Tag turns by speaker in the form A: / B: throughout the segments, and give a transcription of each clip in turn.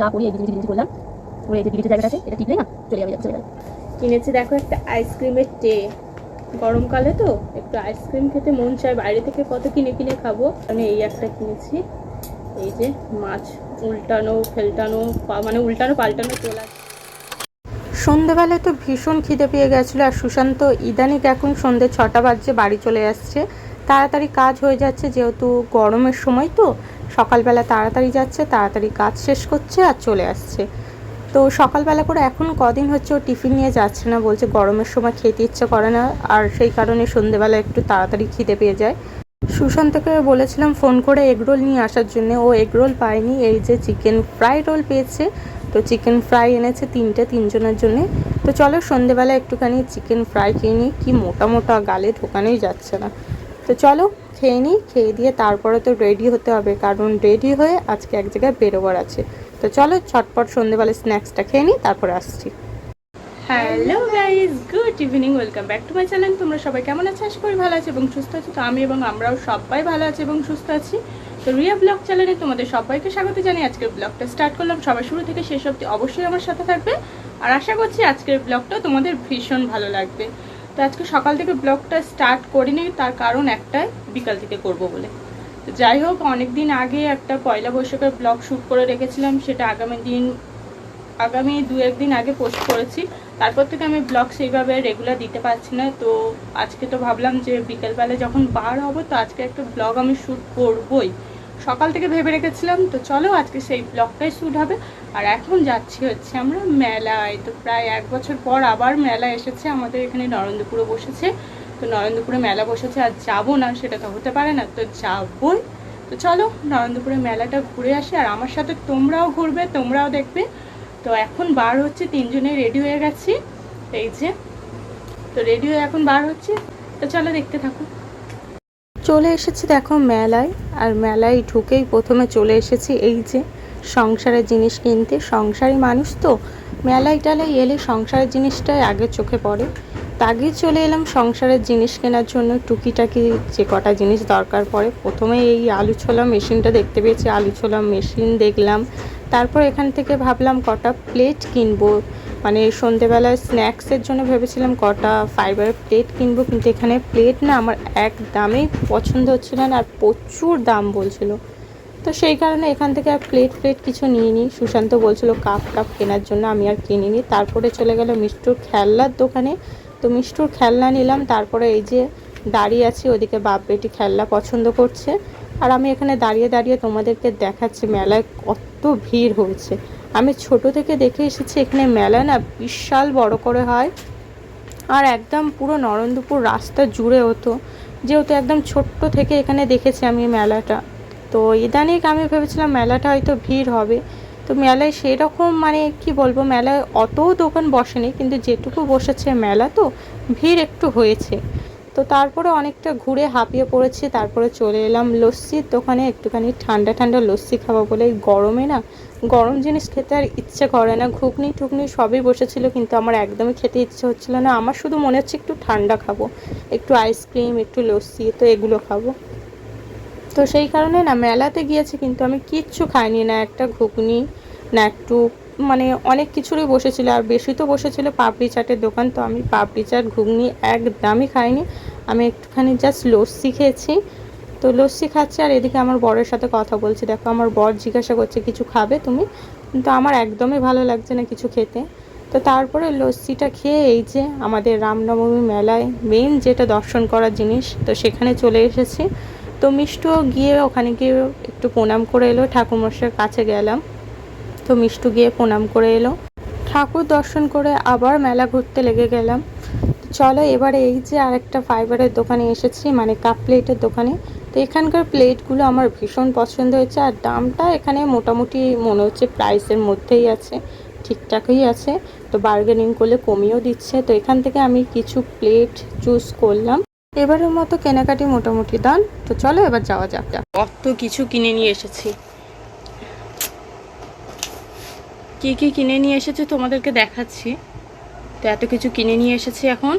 A: যা করি এই বিজি বিজি করলাম করে এই যে বিলিতে জায়গাটা আছে এটা ঠিক না চলে যাবে চলে যাবে।
B: কিনেছি দেখো একটা আইসক্রিমের টে। গরমকালে তো একটু আইসক্রিম খেতে মন চায় বাইরে থেকে কত কিনে কিনে খাব। আমি এই একটা কিনেছি এই যে মাছ উল্টানো ফেলটানো মানে উল্টানো পাল্টানো চলে। আসছে
C: সন্ধেবেলায় তো ভীষণ খিদে পেয়ে গেছিল আর সুশান্ত ইদানিক এখন সন্ধে ছটা বাজছে বাড়ি চলে আসছে। তাড়াতাড়ি কাজ হয়ে যাচ্ছে যেহেতু গরমের সময় তো সকালবেলা তাড়াতাড়ি যাচ্ছে, তাড়াতাড়ি কাজ শেষ করছে আর চলে আসছে। তো সকালবেলা করে এখন কদিন হচ্ছে ও টিফিন নিয়ে যাচ্ছে না, বলছে গরমের সময় খেতে ইচ্ছে করে না, আর সেই কারণে সন্ধেবেলা একটু তাড়াতাড়ি খিদে পেয়ে যায়। সুশান্তকে বলেছিলাম ফোন করে এগরোল নিয়ে আসার জন্য, ও এগরোল পায়নি, এই যে চিকেন ফ্রাই রোল পেয়েছে, তো চিকেন ফ্রাই এনেছে তিনটে তিনজনের জন্য। তো চলো সন্ধেবেলা একটুখানি চিকেন ফ্রাই খেয়ে নিই, কি মোটা মোটা গালে ঢোকানোই যাচ্ছে না। তো চলো খেয়ে নিই, খেয়ে দিয়ে তারপরে তো রেডি হতে হবে, কারণ রেডি হয়ে আজকে এক জায়গায় বেরোবার আছে। তো চলো ছটপট সন্ধেবেলা স্ন্যাক্সটা খেয়ে নিই, তারপরে আসছি।
B: Hello guys good evening welcome back to my channel তোমরা সবাই কেমন আছো? আশা করি ভালো আছে এবং সুস্থ আছো। তো আমি এবং আমরাও সবাই ভালো আছি এবং সুস্থ আছি। তো রিয়া ব্লগ চ্যানেলে তোমাদের সবাইকে স্বাগত জানাই আজকের ব্লগটা স্টার্ট করলাম। সবাই শুরু থেকে শেষ অবধি অবশ্যই আমার সাথে থাকবে। আর আশা করছি আজকের ব্লগটা তোমাদের ভীষণ ভালো লাগবে। তো আজকে সকাল থেকে ব্লগটা স্টার্ট করিনি, তার কারণ একটাই, বিকাল থেকে করব বলে। যাই হোক অনেক দিন আগে একটা পয়লা বৈশাখের ব্লগ শ্যুট করে রেখেছিলাম, সেটা আগামী দিন, আগামী দু একদিন আগে পোস্ট করেছি। তারপর থেকে আমি ব্লগ সেইভাবে রেগুলার দিতে পারছি না, তো আজকে তো ভাবলাম যে বিকেলবেলা যখন বার হব, তো আজকে একটা ব্লগ আমি শ্যুট করবই। সকাল থেকে ভেবে রেখেছিলাম, তো চলো আজকে সেই ব্লগটাই শ্যুট হবে। আর এখন যাচ্ছি হচ্ছে আমরা মেলায়, তো প্রায় এক বছর পর আবার মেলা এসেছে, আমাদের এখানে নরেন্দ্রপুরে বসেছে। তো নরেন্দ্রপুরে মেলা বসেছে, আর যাব না সেটা তো হতে পারে না, তো যাবই। তো চলো নরেন্দ্রপুরে মেলাটা ঘুরে আসি, আর আমার সাথে তোমরাও ঘুরবে, তোমরাও দেখবে। তো এখন বার হচ্ছে, তিনজনে রেডি হয়ে গেছি। এই যে, তো রেডি হয়ে এখন বার হচ্ছে। তো চলো দেখতে থাকো।
C: চলে এসেছি দেখো মেলায়। আর মেলায় ঢুকেই প্রথমে চলে এসেছি এই যে সংসারের জিনিস কিনতে। সংসারী মানুষ তো, মেলায় টেলায় এলে সংসারের জিনিসটাই আগে চোখে পড়ে। তা আগে চলে এলাম সংসারের জিনিস কেনার জন্য। টুকিটাকি যে কটা জিনিস দরকার পড়ে। প্রথমে এই আলু ছোলা মেশিনটা দেখতে পেয়েছি। আলু ছোলা মেশিন দেখলাম। তারপর এখান থেকে ভাবলাম কটা প্লেট কিনবো। মানে সন্ধেবেলায় স্ন্যাক্সের জন্য ভেবেছিলাম কটা ফাইবার প্লেট কিনবো, কিন্তু এখানে প্লেট না আমার এক দামেই পছন্দ হচ্ছিল না আর প্রচুর দাম বলছিল। তো সেই কারণে এখান থেকে আর প্লেট প্লেট কিছু নিয়ে নিই সুশান্ত বলছিল, কাপ কাপ কেনার জন্য আমি আর কিনিনি। তারপরে চলে গেল মিষ্টুর খেলনার দোকানে। তো মিষ্টুর খেলনা নিলাম, তারপরে এই যে দাঁড়িয়ে আছি, ওদিকে বাপ বেটি খেলনা পছন্দ করছে। আর আমি এখানে দাঁড়িয়ে দাঁড়িয়ে তোমাদেরকে দেখাচ্ছি, মেলায় কত ভিড় হয়েছে। আমি ছোট থেকে দেখে এসেছি, এখানে মেলা না বিশাল বড় করে হয়। আর একদম পুরো নরেন্দ্রপুর রাস্তা জুড়ে হতো যেহেতু একদম ছোট্ট থেকে এখানে দেখেছি আমি মেলাটা। তো ইদানিক আমি ভেবেছিলাম মেলাটা হয়তো ভিড় হবে। তো মেলায় সেরকম মানে কি বলব, মেলায় অত দোকান বসেনি, কিন্তু যেটুকু বসেছে মেলা তো ভিড় একটু হয়েছে। তো তারপরে অনেকটা ঘুরে হাঁপিয়ে পড়েছি, তারপরে চলে এলাম লস্যির দোকানে, একটুখানি ঠান্ডা ঠান্ডা লস্যি খাব বলে এই গরমে না, গরম জিনিস খেতে আর ইচ্ছে করে না। ঘুগনি টুগনি সবই বসেছিল, কিন্তু আমার একদমই খেতে ইচ্ছে হচ্ছিল না। আমার শুধু মনে হচ্ছে একটু ঠান্ডা খাব, একটু আইসক্রিম একটু লস্যি, তো এগুলো খাব। তো সেই কারণে না, মেলাতে গিয়েছি, কিন্তু আমি কিচ্ছু খাইনি, না একটা ঘুগনি, না একটু মানে অনেক কিছুরই বসেছিল, আর বেশি তো বসেছিল পাপড়ি চাটের দোকান, তো আমি পাপড়ি চাট, ঘুগনি একদমই খাইনি। আমি একটুখানি জাস্ট লস্যি খেয়েছি। তো লস্যি খাচ্ছি আর এদিকে আমার বরের সাথে কথা বলছি। দেখো, আমার বর জিজ্ঞাসা করছে, কিছু খাবে তুমি? কিন্তু আমার একদমই ভালো লাগছে না কিছু খেতে। তো তারপরে লস্যিটা খেয়ে এই যে আমাদের রামনবমী মেলায় মেন যেটা দর্শন করার জিনিস, তো সেখানে চলে এসেছি। তো মিষ্টুও গিয়ে ওখানে গিয়ে একটু প্রণাম করে এলো, ঠাকুরমশাইয়ের কাছে গেলাম। তো মিষ্টু গিয়ে প্রণাম করে এলো। ঠাকুর দর্শন করে আবার মেলা ঘুরতে লেগে গেলাম। চলো এবারে এই যে আরেকটা ফাইবারের দোকানে এসেছি মানে কাপ প্লেটের দোকানে। তো এখানকার প্লেটগুলো আমার ভীষণ পছন্দ হয়েছে আর দামটা এখানে মোটামুটি মনে হচ্ছে প্রাইসের মধ্যেই আছে, ঠিকঠাকই আছে। তো বার্গেনিং করলে কমিয়েও দিচ্ছে। তো এখান থেকে আমি কিছু প্লেট চুজ করলাম। এবারের মতো কেনাকাটি মোটামুটি দান তো চলো এবার যাওয়া যাক।
B: কত কিছু কিনে নিয়ে এসেছি। কি কি কিনে নিয়ে এসেছে তোমাদেরকে দেখাচ্ছি। তো এত কিছু কিনে নিয়ে এসেছি এখন।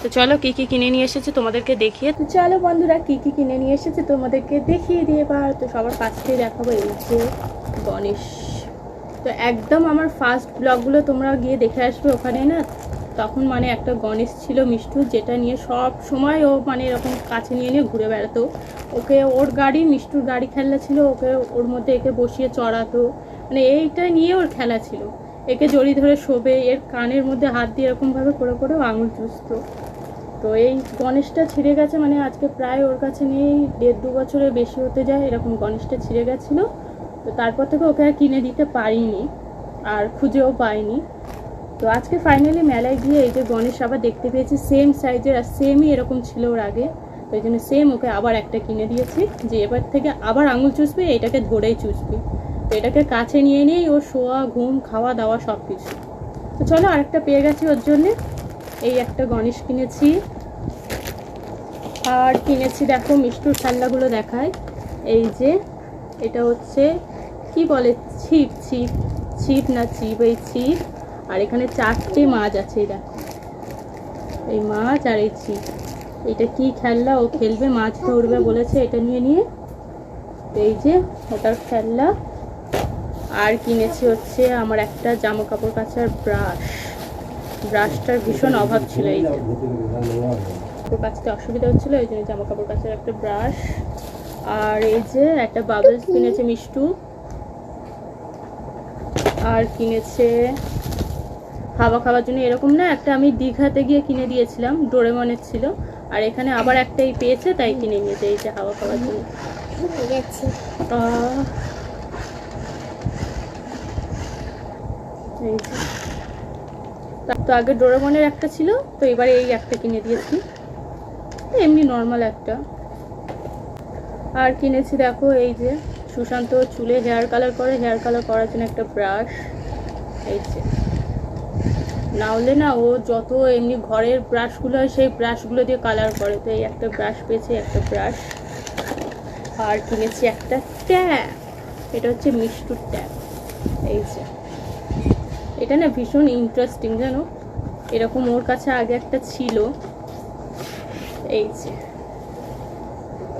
B: তো চলো কি কি কিনে নিয়ে এসেছে তোমাদেরকে দেখিয়ে তো চলো বন্ধুরা, কি কি কিনে নিয়ে এসেছে তোমাদেরকে দেখিয়ে দিয়ে এবার তো সবার কাছ দেখাবো, এই যে গণেশ।
C: তো একদম আমার ফার্স্ট ব্লগগুলো তোমরা গিয়ে দেখে আসবে ওখানে না। তখন মানে একটা গণেশ ছিল মিষ্টু, যেটা নিয়ে সব সময় ও মানে এরকম কাছে নিয়ে নিয়ে ঘুরে বেড়াতো। ওকে ওর গাড়ি, মিষ্টুর গাড়ি খেলা ছিল, ওকে ওর মধ্যে একে বসিয়ে চড়াতো। মানে এইটা নিয়ে ওর খেলা ছিল। একে জড়ি ধরে শোবে, এর কানের মধ্যে হাত দিয়ে এরকমভাবে করে করে আঙুল চুষতো। তো এই গণেশটা ছিঁড়ে গেছে মানে আজকে প্রায় ওর কাছে নেই দেড় দু বছরের বেশি হতে যায় এরকম গণেশটা ছিঁড়ে গেছিল। তো তারপর থেকে ওকে আর কিনে দিতে পারিনি আর খুঁজেও পাইনি। তো আজকে ফাইনালি মেলায় গিয়ে এই যে গণেশ আবার দেখতে পেয়েছি সেম সাইজের আর সেমই এরকম ছিল ওর আগে। তো এই জন্য সেম ওকে আবার একটা কিনে দিয়েছি যে এবার থেকে আবার আঙুল চুষবে এটাকে ধরেই চুষবে। তো এটাকে কাছে নিয়ে নিয়েই ওর শোয়া, ঘুম, খাওয়া, দাওয়া সব কিছু। তো চলো আরেকটা পেয়ে গেছি ওর জন্যে। এই একটা গণেশ কিনেছি। আর কিনেছি, দেখো, মিষ্টুর খেলনাগুলো দেখায়। এই যে, এটা হচ্ছে, কি বলে, ছিপ ছিপ ছিপ না ছিপ, এই ছিপ। আর এখানে চারটে মাছ আছে দেখো। এই মাছ আর এই ছিপ। এটা কি খেলনা? ও খেলবে, মাছ ধরবে বলেছে, এটা নিয়ে নিয়ে। এই যে, ওটার খেলনা। আর কিনেছি হচ্ছে আমার একটা জামা কাপড় কাচার ব্রাশ। ব্রাশটার ভীষণ অভাব ছিল এই কাপড় কাচতে অসুবিধা হচ্ছিল ওই জন্য জামা কাপড় কাচার একটা ব্রাশ। আর এই যে একটা বাবলস কিনেছে মিষ্টু। আর কিনেছে হাওয়া খাওয়ার জন্য এরকম না একটা আমি দীঘাতে গিয়ে কিনে দিয়েছিলাম ডোরেমনের ছিল। আর এখানে আবার একটাই পেয়েছে তাই কিনে নিয়েছে এই যে হাওয়া খাওয়ার জন্য আহ, এই যে। তা- আগে ডোরামনের একটা ছিল, তো এবারে এই একটা কিনে দিয়েছি। এমনি নর্মাল একটা। আর কিনেছি দেখো এই যে, সুশান্ত চুলে হেয়ার কালার করে হেয়ার কালার করার জন্য একটা ব্রাশ এই যে। না হলে না ও যত এমনি ঘরের ব্রাশগুলো হয়, সেই ব্রাশগুলো দিয়ে কালার করে। তো এই একটা ব্রাশ পেয়েছি, একটা ব্রাশ আর কিনেছি একটা ট্যাপ এটা হচ্ছে মিষ্টুর ট্যাপ এই যে। এটা না ভীষণ ইন্টারেস্টিং জানো? এরকম ওর কাছে আগে একটা ছিল। এই যে।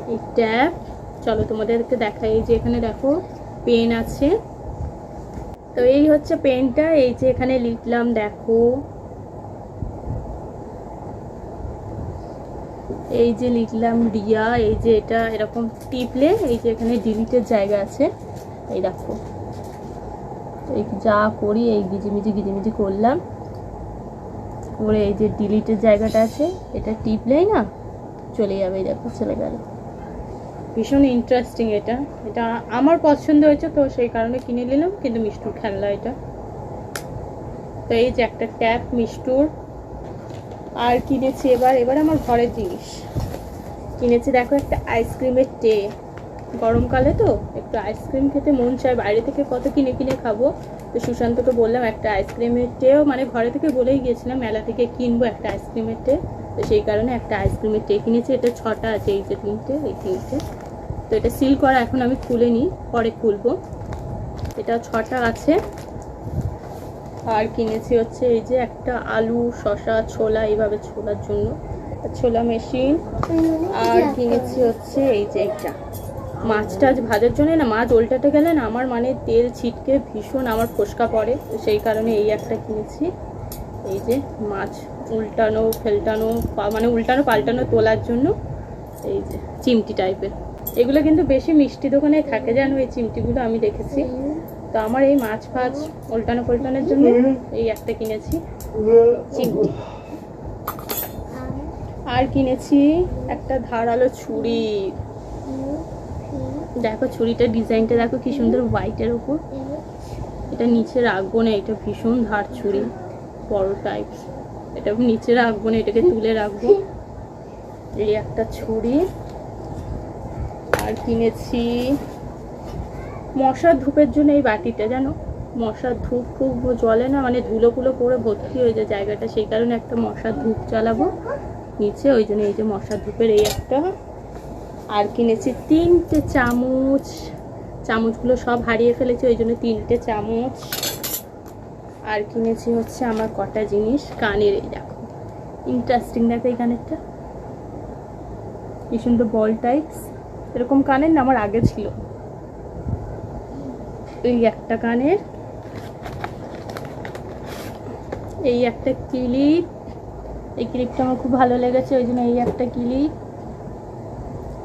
C: এই ট্যাপ চলো তোমাদেরকে দেখাই। এই যে এখানে দেখো, পেন আছে। তো এই হচ্ছে পেনটা। এই যে এখানে লিখলাম, দেখো। এই যে লিখলাম, রিয়া। এই যে এটা এরকম টিপলে, এই যে এখানে ডিলিটের জায়গা আছে। এই দেখো। এই যা করি, এই গিজিমিজি গিজিমিজি করলাম। করে এই যে ডিলিটের জায়গাটা আছে, এটা টিপলেই না চলে যাবে, দেখো চলে গেল। ভীষণ ইন্টারেস্টিং এটা। এটা আমার পছন্দ হয়েছে তো, সেই কারণে কিনে নিলাম, কিন্তু মিষ্টুর খেলনা এটা। তো এই যে একটা ট্যাপ মিষ্টুর। আর কিনেছি এবার এবার আমার ঘরের জিনিস। কিনেছি, দেখো একটা আইসক্রিমের টে গরমকালে তো একটু আইসক্রিম খেতে মন চায়। বাইরে থেকে কত কিনে কিনে খাব। তো সুশান্তকে বললাম একটা আইসক্রিমের টেও মানে ঘরে থেকে বলেই গিয়েছিলাম, মেলা থেকে কিনবো একটা আইসক্রিমের টে তো সেই কারণে একটা আইসক্রিমের টে কিনেছি। এটা ছটা আছে, এই যে তিনটে, এই তিনটে। তো এটা সিল করা এখন আমি খুলে নিই পরে খুলবো। এটা ছটা আছে। আর কিনেছি হচ্ছে এই যে একটা আলু, শসা, ছোলা, এইভাবে ছোলার জন্য। ছোলা মেশিন আর কিনেছি হচ্ছে এই যে একটা মাছ টাছ ভাজার জন্য না, মাছ উল্টাতে গেলে না আমার মানে তেল ছিটকে ভীষণ আমার ফোসকা পড়ে। সেই কারণে এই একটা কিনেছি। এই যে মাছ উল্টানো, ফেলটানো মানে উল্টানো, পাল্টানো তোলার জন্য এই যে চিমটি টাইপের এগুলো কিন্তু বেশি মিষ্টি দোকানে থাকে জানো এই চিমটিগুলো আমি দেখেছি। তো আমার এই মাছ ফাছ উল্টানো পাল্টানোর জন্য এই একটা কিনেছি। চিমটি। আর কিনেছি একটা ধারালো ছুরি। দেখো ছুরিটার ডিজাইনটা দেখো কি সুন্দর হোয়াইটের উপর। এটা নিচে রাখব না এটা ভীষণ ধার ছুরি, বড় টাইপ এটা নিচে রাখব না এটাকে তুলে রাখব। এই একটা ছুরি। আর কিনেছি মশার ধূপের জন্য এই বাটিটা, জানো? মশার ধূপ খুব জলে না মানে ধুলো ফুলো করে ভর্তি হয়ে যায় জায়গাটা, সেই কারণে একটা মশার ধূপ চালাবো নিচে, ওই জন্য এই যে মশার ধূপের এই একটা আর কিনেছি তিনটে চামচ। চামচগুলো সব হারিয়ে ফেলেছি, ওই জন্য তিনটে চামচ। আর কিনেছি হচ্ছে আমার কটা জিনিস কানের, এই দেখো। ইন্টারেস্টিং দেখো এই কানেরটা। কি সুন্দর বল টাইপস এরকম কানের না, আমার আগে ছিল। এই একটা কানের। এই একটা ক্লিপ। এই ক্লিপটা আমার খুব ভালো লেগেছে, ওই জন্য এই একটা ক্লিপ।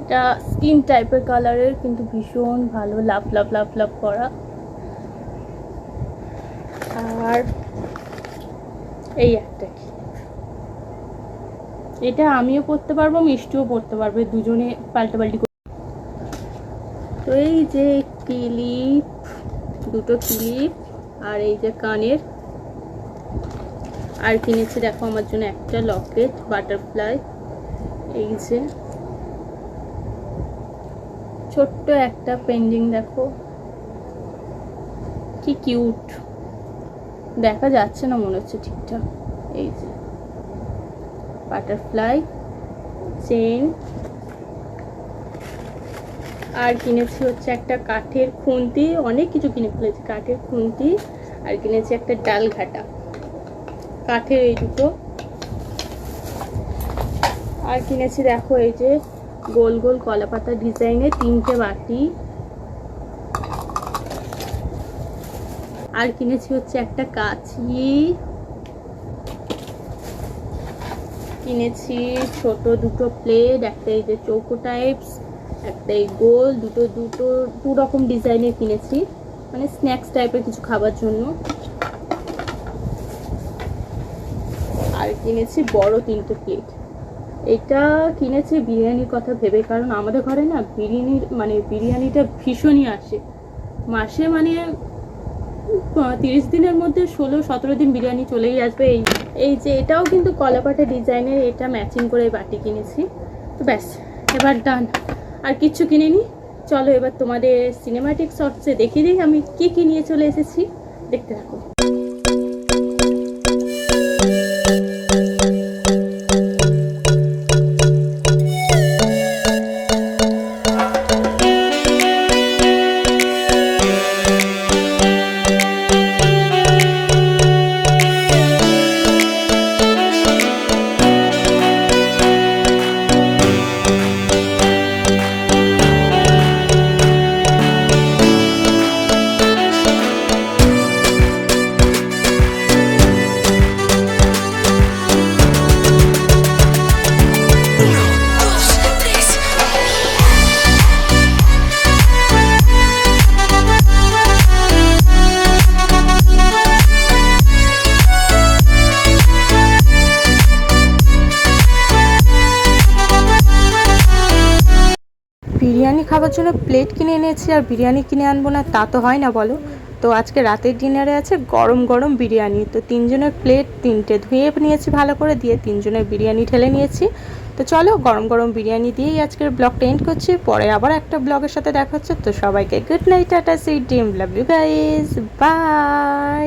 C: এটা স্কিন টাইপের কালারের, কিন্তু ভীষণ ভালো লাভ লাভ লাভ লাভ করা। আর এই একটা এটা আমিও পড়তে পারব, মিষ্টিও পড়তে পারবে, দুজনে পাল্টাপাল্টি তো এই যে ক্লিপ, দুটো ক্লিপ, আর এই যে কানের। আর কিনেছি, দেখো, আমার জন্য একটা লকেট, বাটারফ্লাই। এই যে। ছোট্ট একটা পেন্ডিং দেখো। কি কিউট। দেখা যাচ্ছে না মনে হচ্ছে ঠিকঠাক। এই যে। বাটারফ্লাই চেন আর কিনেছি হচ্ছে একটা কাঠের খুন্তি। অনেক কিছু কিনে ফেলেছি, কাঠের খুন্তি আর কিনেছি একটা ডাল ঘাটা। কাঠের এই দুটো। আর কিনেছি দেখো এই যে গোল গোল কলাপাতা ডিজাইনের তিনটে বাটি। আর কিনেছি হচ্ছে একটা কাঁচি। কিনেছি ছোট দুটো প্লেট একটা এই যে চৌকো টাইপস একটা এই গোল, দুটো দুটো, দু রকম ডিজাইনের কিনেছি। মানে স্ন্যাক্স টাইপের কিছু খাবার জন্য। আর কিনেছি বড় তিনটে প্লেট এটা কিনেছি বিরিয়ানির কথা ভেবে, কারণ আমাদের ঘরে না বিরিয়ানির মানে বিরিয়ানিটা ভীষণই আসে। মাসে মানে তিরিশ দিনের মধ্যে ষোলো, সতেরো দিন বিরিয়ানি চলেই আসবে। এই এই যে এটাও কিন্তু কলাপাটা ডিজাইনের এটা ম্যাচিং করে বাটি কিনেছি। তো ব্যাস, এবার ডান আর কিচ্ছু কিনিনি। চলো এবার তোমাদের সিনেমাটিক শর্টসে দেখিয়ে দিই আমি কি কি নিয়ে চলে এসেছি। দেখতে থাকো।
D: বিরিয়ানি খাবার জন্য প্লেট কিনে এনেছি আর বিরিয়ানি কিনে আনব না, তা তো হয় না বলো। তো আজকে রাতের ডিনারে আছে গরম গরম বিরিয়ানি। তো তিনজনের প্লেট তিনটে ধুয়ে নিয়েছি ভালো করে, দিয়ে তিনজনের বিরিয়ানি ঠেলে নিয়েছি। তো চলো গরম গরম বিরিয়ানি দিয়েই আজকের ব্লগটা এন্ড করছি। পরে আবার একটা ব্লগের সাথে দেখা হচ্ছে। তো সবাইকে গুড নাইট টাটা সুইট ডিম লাভ ইউ গাইজ বাই